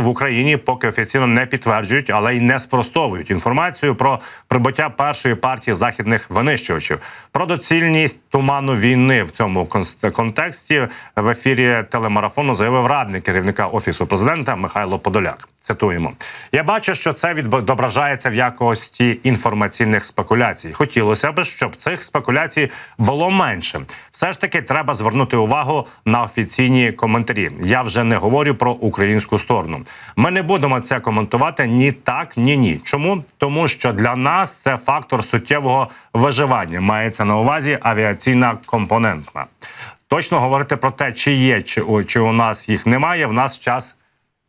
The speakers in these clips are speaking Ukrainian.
в Україні поки офіційно не підтверджують, але й не спростовують інформацію про прибуття першої партії західних винищувачів. Про доцільність туману війни в цьому контексті в ефірі телемарафону заявив радник керівника офісу президента Михайло Подоляк. Цитуємо: я бачу, що це відображається в якості інформаційних спекуляцій. Хотілося б, щоб цих спекуляцій було менше. Все ж таки, треба звернути увагу на офіційні коментарі. Я вже не говорю про українську сторону. Ми не будемо це коментувати ні так, ні ні. Чому? Тому що для нас це фактор суттєвого виживання. Мається на увазі авіаційна компонентна. Точно говорити про те, чи є, чи, чи у нас їх немає. В нас час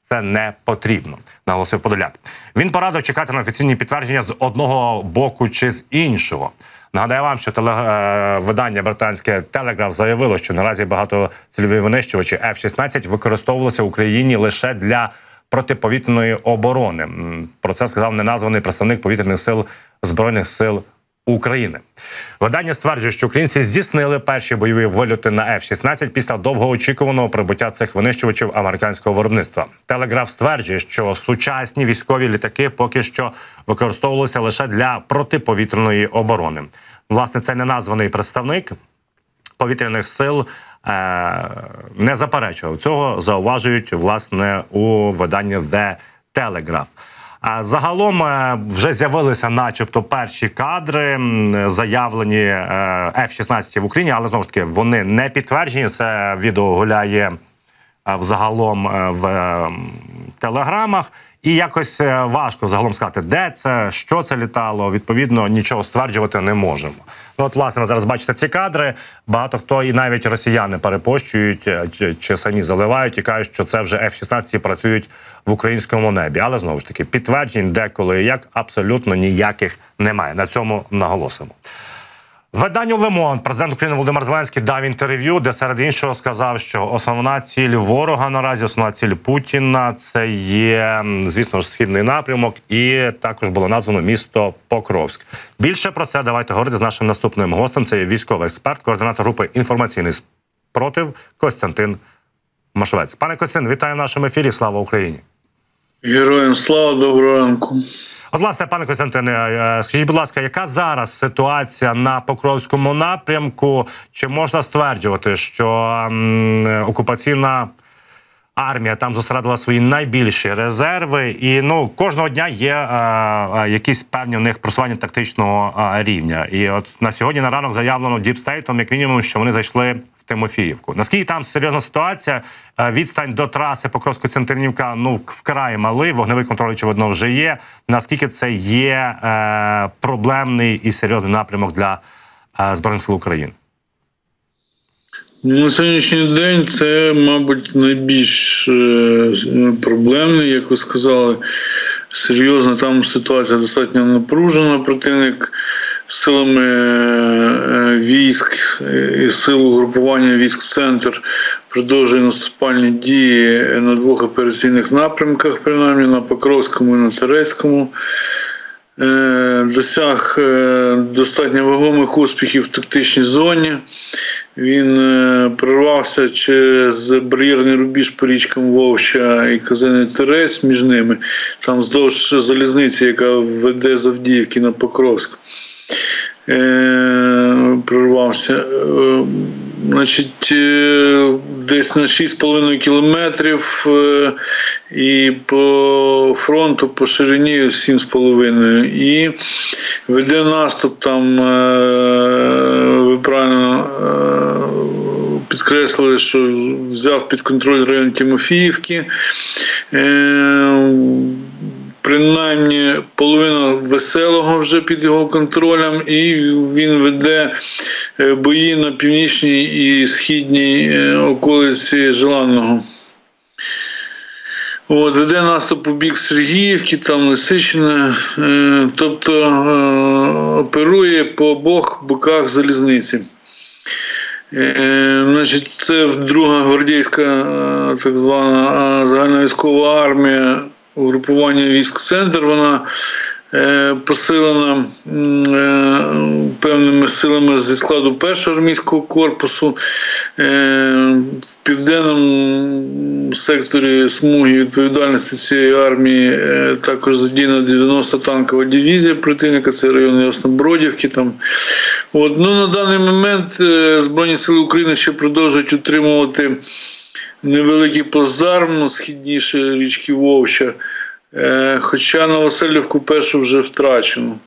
це не потрібно, наголосив Подоляк. Він порадив чекати на офіційні підтвердження з одного боку чи з іншого. Нагадаю вам, що теле, е, видання британське Телеграф заявило, що наразі багатоцільові винищувачі F-16 використовувалися в Україні лише для протиповітряної оборони. Про це сказав неназваний представник повітряних сил збройних сил України. Видання стверджує, що українці здійснили перші бойові вильоти на F-16 після довгоочікуваного прибуття цих винищувачів американського виробництва. Телеграф стверджує, що сучасні військові літаки поки що використовувалися лише для протиповітряної оборони. Власне, це неназваний представник повітряних сил. е, Не заперечував цього, зауважують власне у виданні The Telegraph. Загалом е, вже з'явилися, начебто, перші кадри заявлені е, F-16 в Україні, але знову ж таки вони не підтверджені. Це відео гуляє е, взагалом в телеграмах. І якось е, важко загалом сказати, де це, що це літало. Відповідно, нічого стверджувати не можемо. Ну, от, власне, ви зараз бачите ці кадри. Багато хто і навіть росіяни перепощують е, чи, самі заливають і кажуть, що це вже F-16 працюють в українському небі. Але знову ж таки, підтверджень, де, коли як абсолютно ніяких немає. На цьому наголосимо. Виданню Лемон президент України Володимир Зеленський дав інтерв'ю, де серед іншого сказав, що основна ціль ворога наразі, основна ціль Путіна це є, звісно ж, східний напрямок, і також було названо місто Покровськ. Більше про це давайте говорити з нашим наступним гостем. Це є військовий експерт, координатор групи інформаційний спротив Костянтин Машовець. Пане Костянтин, вітаю в нашому ефірі. Слава Україні! Героям слава, доброго ранку. От, власне, пане Костянтине, е, скажіть, будь ласка, яка зараз ситуація на Покровському напрямку? Чи можна стверджувати, що окупаційна армія там зосередила свої найбільші резерви, і ну кожного дня є е, е, якісь певні в них просування тактичного е, рівня? І от на сьогодні на ранок заявлено діпстейтом, як мінімум, що вони зайшли в Тимофіївку. Наскільки там серйозна ситуація? Е, Відстань до траси Покровсько-Центринівка ну вкрай малий. Вогневий контроль очевидно вже є. Наскільки це є е, проблемний і серйозний напрямок для е, збройних сил України? На сьогоднішній день це, мабуть, найбільш е, проблемний, як ви сказали. Серйозно, там ситуація достатньо напружена. Противник силами е, військ е, і сил угрупування військ центр продовжує наступальні дії на двох операційних напрямках, принаймні на Покровському і на Терецькому. Е, Досяг е, достатньо вагомих успіхів в тактичній зоні. Він е, прорвався через бар'єрний рубіж по річкам Вовча і Казаний Терець між ними, там вздовж залізниці, яка веде з Авдіївки на Покровськ. Прорвався. Значить, е, десь на 6,5 кілометрів е, і по фронту по ширині 7,5. І веде наступ там, е, ви правильно підкреслили, що взяв під контроль район Тимофіївки. Принаймні половина веселого вже під його контролем, і він веде е, бої на північній і східній е, околиці Желанного. От, веде наступ у бік Сергіївки, там Лисичина, е, тобто оперує по обох боках залізниці. Значить, це друга гвардійська так звана загальновійськова армія угрупування військ центр. Вона е, посилена е, певними силами зі складу першого армійського корпусу. Е, В південному секторі смуги відповідальності цієї армії також задіяна 90 танкова дивізія противника, це район Яснобродівки. Там. От, ну, на даний момент Збройні Сили України ще продовжують утримувати невеликий плацдарм східніше річки Вовча. Е, Хоча Новоселівку першу вже втрачено.